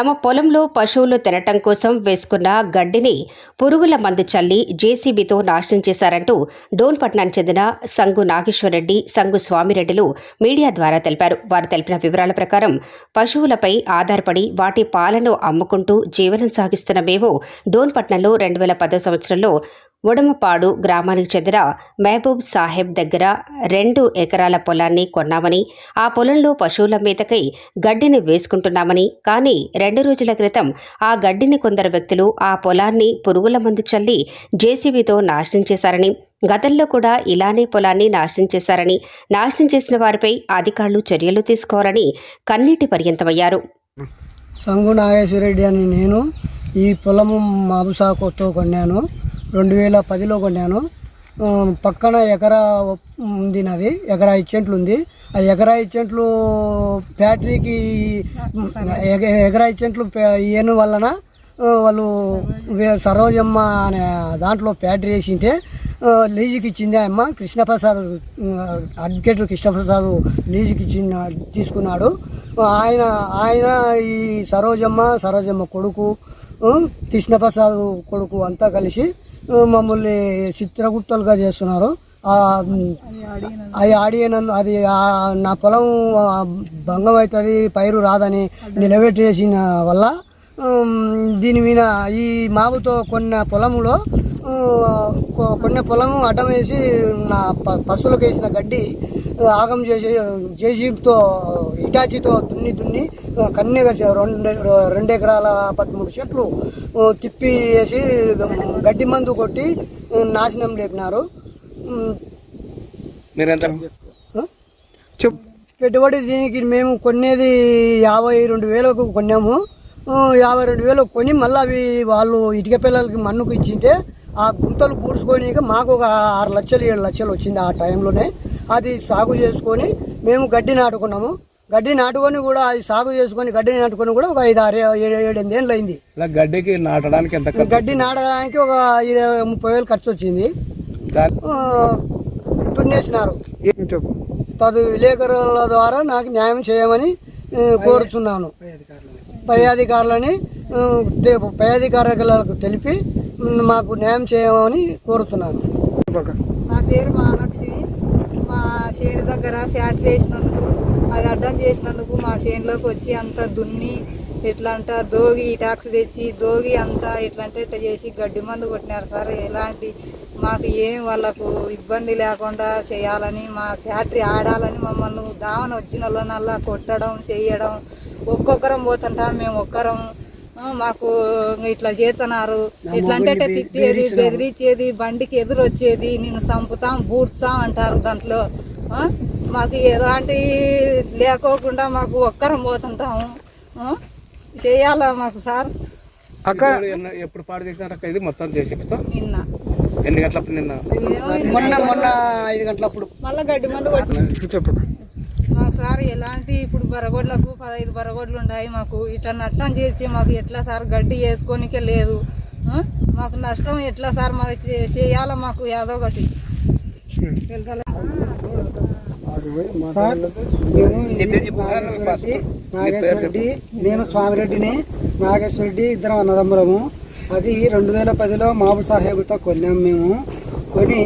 తమ పొలంలో పశువులు తినటం కోసం వేసుకున్న గడ్డిని పురుగుల మందు చల్లి జేసీబీతో నాశనం చేశారంటూ డోన్పట్నానికి చెందిన సంగు నాగేశ్వరరెడ్డి సంగు స్వామిరెడ్డిలు మీడియా ద్వారా తెలిపారు. వారు తెలిపిన వివరాల ప్రకారం పశువులపై ఆధారపడి వాటి పాలను అమ్ముకుంటూ జీవనం సాగిస్తున్న మేము డోన్పట్నంలో రెండు వేల పదో సంవత్సరంలో ఉడమపాడు గ్రామానికి చెందిన మహబూబ్ సాహెబ్ దగ్గర రెండు ఎకరాల పొలాన్ని కొన్నామని ఆ పొలంలో పశువుల మేతకై గడ్డిని వేసుకుంటున్నామని కానీ రెండు రోజుల క్రితం ఆ గడ్డిని కొందరు వ్యక్తులు ఆ పొలాన్ని పురుగుల మందు చల్లి జేసీబీతో నాశనం చేశారని గతంలో కూడా ఇలానే పొలాన్ని నాశనం చేశారని నాశనం చేసిన వారిపై అధికారులు చర్యలు తీసుకోవాలని కన్నీటి పర్యంతమయ్యారు. సంగు నాగేశ్వరరెడ్డి అని నేను ఈ పొలము మాబుసాకుతో కొన్నాను. రెండు వేల పదిలో కొన్నాను. పక్కన ఎకరా ఉంది నాది ఎకరా ఇచ్చేంట్లు ఉంది. ఆ ఎకరా ఇచ్చెంట్లు ఫ్యాక్టరీకి ఎకరా ఇచ్చేంట్లు ఇయను వలన వాళ్ళు సరోజమ్మ అనే దాంట్లో ఫ్యాక్టరీ వేసింటే లీజుకి ఇచ్చింది అమ్మ. కృష్ణప్రసాద్ అడ్వకేట్ కృష్ణప్రసాద్ లీజుకి ఇచ్చిన తీసుకున్నాడు. ఆయన ఆయన ఈ సరోజమ్మ సరోజమ్మ కొడుకు కృష్ణప్రసాద్ కొడుకు అంతా కలిసి మమ్మల్ని చిత్రగుప్తలుగా చేస్తున్నారు. అది ఆడియనన్ను అది నా పొలం భంగం అవుతుంది పైరు రాదని నిలబెట్టేసిన వల్ల దీని మీద ఈ మావుతో కొన్న పొలములో కొన్ని కొ- పొలము అడ్డం వేసి నా ప- పశువులకు వేసిన గడ్డి ఆగం చేసి జేసీబీతో ఇటాచీతో దున్ని దున్ని కన్నీగా కన్నెగా రెండు రెండు ఎకరాల పదమూడు చెట్లు తిప్పి వేసి గడ్డి మందు కొట్టి నాశనం లేపినారు? పెట్టుబడి దీనికి మేము కొనేది యాభై రెండు వేలకు కొన్నాము. యాభై రెండు వేలకు కొని మళ్ళీ అవి వాళ్ళు ఇటుక పిల్లలకి మన్నుకు ఇచ్చింటే ఆ గుంతలు పూడ్చుకొని మాకు ఒక ఆరు లక్షలు ఏడు లక్షలు వచ్చింది ఆ టైంలోనే. అది సాగు చేసుకొని మేము గడ్డి నాటుకున్నాము. గడ్డి నాటుకొని కూడా అది సాగు చేసుకొని గడ్డి నాటుకొని కూడా ఒక ఐదు ఆరు ఏడు ఏడు ఎనిమిది ఏళ్ళు అయింది. ఇలా గడ్డికి నాటడానికి ఎంత ఖర్చు గడ్డి నాటడానికి ఒక ఇరవై ముప్పై వేలు ఖర్చు వచ్చింది. దున్నేసినారు. తదు విలేకరుల ద్వారా నాకు న్యాయం చేయమని కోరుచున్నాను. పై అధికారులని పై అధికారులకు తెలిపి మాకు న్యాయం చేయమని కోరుతున్నాను. నా పేరు మహాలక్ష్మి మా చేను దగ్గర ఫ్యాక్టరీ వేసినందుకు అది అడ్డం చేసినందుకు మా చేనులోకి వచ్చి అంత దున్ని ఎట్లా అంట దోగి టాక్స్ తెచ్చి దోగి అంతా ఎట్లా అంటే ఇట్లా చేసి గడ్డి మందు కొట్టినారు. సార్ ఎలాంటి మాకు ఏం వాళ్ళకు ఇబ్బంది లేకుండా చేయాలని మా ఫ్యాక్టరీ ఆడాలని మమ్మల్ని దావన వచ్చిన వాళ్ళనల్లా కొట్టడం చేయడం ఒక్కొక్కరం పోతుంటాం మేము ఒక్కరం మాకు ఇట్లా చేస్తున్నారు ఎట్లా అంటే ఇట్లా తిట్టేది బెదిరించేది బండికి ఎదురు వచ్చేది నేను చంపుతాం బూడ్తాం అంటారు దాంట్లో. మాకు ఎలాంటి లేకోకుండా మాకు ఒక్కరం పోతుంటాము. చేయాలా మాకు సార్? అక్క. ఎప్పుడు పాడు చేసినారు అక్క? ఇది మొత్తం చేసి చెప్తాం. నిన్న. ఎన్ని గంటలప్పుడు నిన్న? మొన్న మొన్న ఐదు గంటలప్పుడు. మళ్ళా గడ్డి మందు కొట్టి చెప్పు. మాకు సార్ ఎలాంటి ఇప్పుడు బరగొడ్లకు పదహైదు బరగొడ్లు ఉన్నాయి మాకు. ఇట్లా నష్టం చేసి మాకు ఎట్లా సార్ గడ్డి వేసుకోనికే లేదు? మాకు నష్టం ఎట్లా సార్ మరి చేయాలా మాకు ఏదో ఒకటి సార్ నేను నాగేశ్వరరెడ్డి నాగేశ్వరరెడ్డి నేను స్వామిరెడ్డిని నాగేశ్వరరెడ్డి ఇద్దరం అన్నదమ్ములము. అది రెండు వేల పదిలో మాబు సాహేబ్తో కొన్నాం మేము. కొని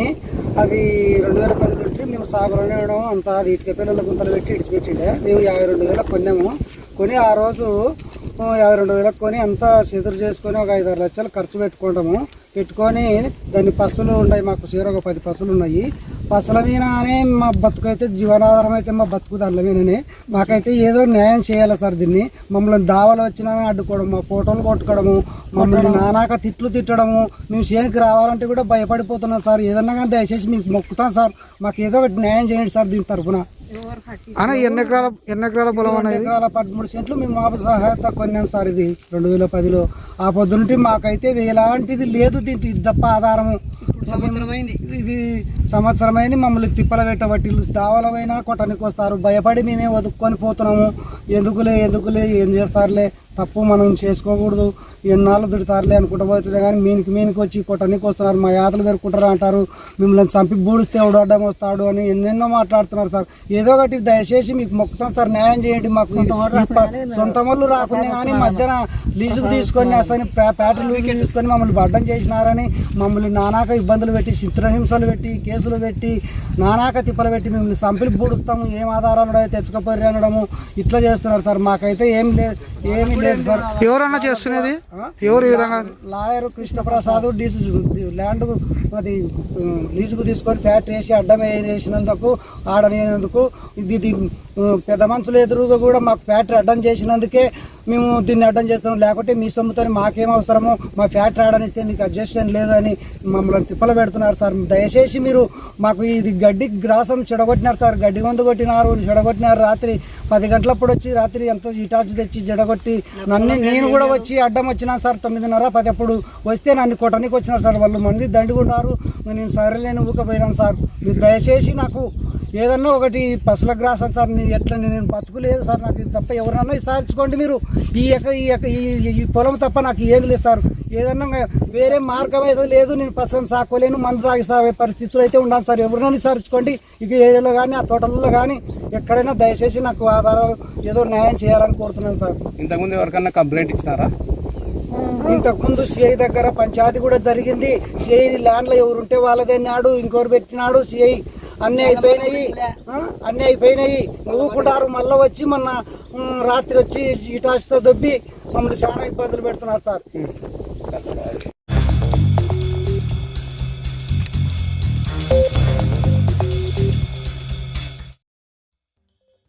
అది రెండు వేల పది నుండి మేము సాగులోనే ఉండడం అంతా అది ఇటుక పిల్లల గుంతలు పెట్టి ఇడిచిపెట్టిండే. మేము యాభై రెండు వేలకు కొన్నాము. కొని ఆ రోజు యాభై రెండు వేలకు కొని అంతా సిదురు చేసుకొని ఒక ఐదు ఆరు లక్షలు ఖర్చు పెట్టుకుంటాము. పెట్టుకొని దాన్ని పసులు ఉన్నాయి మాకు సీర ఒక పది పసులు ఉన్నాయి. పసుల మీదనే మా బతుకైతే జీవనాధారం అయితే మా బతుకు దాంట్లో మీదనే మాకైతే ఏదో న్యాయం చేయాలి సార్ దీన్ని. మమ్మల్ని దావలు వచ్చినా అడ్డుకోవడం మా ఫోటోలు కొట్టుకోవడము మమ్మల్ని నానాక తిట్లు తిట్టడము. మేము చేనికి రావాలంటే కూడా భయపడిపోతున్నాం సార్. ఏదన్నా కానీ దయచేసి మీకు మొక్కుతాం సార్. మాకు ఏదో ఒకటి న్యాయం చేయండి సార్ దీని తరఫున అన్న ఎన్ని ఎకరాల ఎన్ని ఎకరాల పొలం ఎకరాల పదమూడు సెంట్లు మేము మాపు సహాయత కొన్నాం సార్ ఇది రెండు వేల పదిలో. ఆ పొద్దుంటే మాకైతే ఎలాంటిది లేదు దీంట్లో ఇది తప్ప ఆధారము. ఇది సంవత్సరమైంది మమ్మల్ని తిప్పల పెట్టబట్టి దావలమైనా కొట్టనికి వస్తారు భయపడి మేమే వదుక్కొని పోతున్నాము. ఎందుకులే ఎందుకులే ఏం చేస్తారులే? తప్పు మనం చేసుకోకూడదు. ఎన్నాళ్ళు దుడతారులే అనుకుంటూ పోతుంది. కానీ మీనికి మీనికి వచ్చి కొట్టనికి వస్తున్నారు. మా యాతలు పెరుకుంటారు అంటారు. మిమ్మల్ని చంపి బూడిస్తే ఎవడు అడ్డం వస్తాడు అని ఎన్నెన్నో మాట్లాడుతున్నారు సార్. ఏదో ఒకటి దయచేసి మీకు మొక్కుతాం సార్ న్యాయం చేయండి. మాకు సొంత వాళ్ళు రాకుండా కానీ మధ్యన లీజుకు తీసుకొని అసలు ప్యాటర్న్ లీజుకు తీసుకొని మమ్మల్ని అడ్డం చేసినారని మమ్మల్ని నానాక ఇబ్బందులు పెట్టి చిత్రహింసలు పెట్టి కేసులు పెట్టి నానాక తిప్పలు పెట్టి మిమ్మల్ని చంపిలి బూడుస్తాము. ఏం ఆధారాలు తెచ్చుకోపోయి అనడము ఇట్లా చేస్తున్నారు సార్. మాకైతే ఏం లేదు ఏమీ ఎవరన్నా చేస్తున్నది? ఎవరు ఈ విధంగా? లాయర్ కృష్ణప్రసాద్ ల్యాండ్ అది లీజుకు తీసుకొని ఫ్యాక్టరీ వేసి అడ్డం వేసినందుకు ఆడనేందుకు ఇది ఇది పెద్ద మనుషులు ఎదురుగా కూడా మాకు ఫ్యాక్టరీ అడ్డం చేసినందుకే మేము దీన్ని అడ్డం చేస్తాం లేకుంటే మీ సొమ్ముతో మాకేం అవసరమో మా ఫ్యాక్టరీ ఆడనిస్తే మీకు అడ్జస్టన్ లేదని మమ్మల్ని తిప్పలు పెడుతున్నారు సార్. దయచేసి మీరు మాకు ఇది గడ్డి గ్రాసం చెడగొట్టినారు సార్. గడ్డి మందు కొట్టినారు చెడగొట్టినారు రాత్రి పది గంటలప్పుడు వచ్చి రాత్రి ఎంత ఇటాచి తెచ్చి జడగొట్టి నన్ను నేను కూడా వచ్చి అడ్డం వచ్చినాను సార్. తొమ్మిదిన్నర పది అప్పుడు వస్తే నన్ను కొట్టడానికి వచ్చినారు సార్. వాళ్ళు మంది దండుకున్నారు నేను సరేలేని ఊకపోయినాను సార్. మీరు దయచేసి నాకు ఏదన్నా ఒకటి పసల గ్రాసం సార్ నేను ఎట్లా నేను బతుకులేదు సార్ నాకు ఇది తప్ప ఎవరన్నా విచారించుకోండి మీరు. ఈ యొక్క ఈ యొక్క ఈ పొలం తప్ప నాకు ఏది లేదు సార్. ఏదన్నా వేరే మార్గం అయితే లేదు నేను పసలను సాకోలేను మందు తాగి సాగే పరిస్థితులు అయితే ఉండాలి సార్. ఎవరినైనా విచారించుకోండి ఇక ఏరియాలో కానీ ఆ తోటలలో కానీ ఎక్కడైనా దయచేసి నాకు ఆధారాలు ఏదో న్యాయం చేయాలని కోరుతున్నాను సార్. ఇంతకుముందు ఎవరికన్నా కంప్లైంట్ ఇచ్చినారా? ఇంతకుముందు సిఐ దగ్గర పంచాయతీ కూడా జరిగింది. సిఐ ల్యాండ్లో ఎవరు ఉంటే వాళ్ళదే నాడు ఇంకోరు పెట్టినాడు. సిఐ అన్నీ అయిపోయినాయి. అన్నీ అయిపోయినాయి. ఊరుకుంటారు మళ్ళీ వచ్చి మొన్న రాత్రి వచ్చి ఇటాచితో దొబ్బి మమ్మల్ని చాలా ఇబ్బందులు పెడుతున్నారు సార్.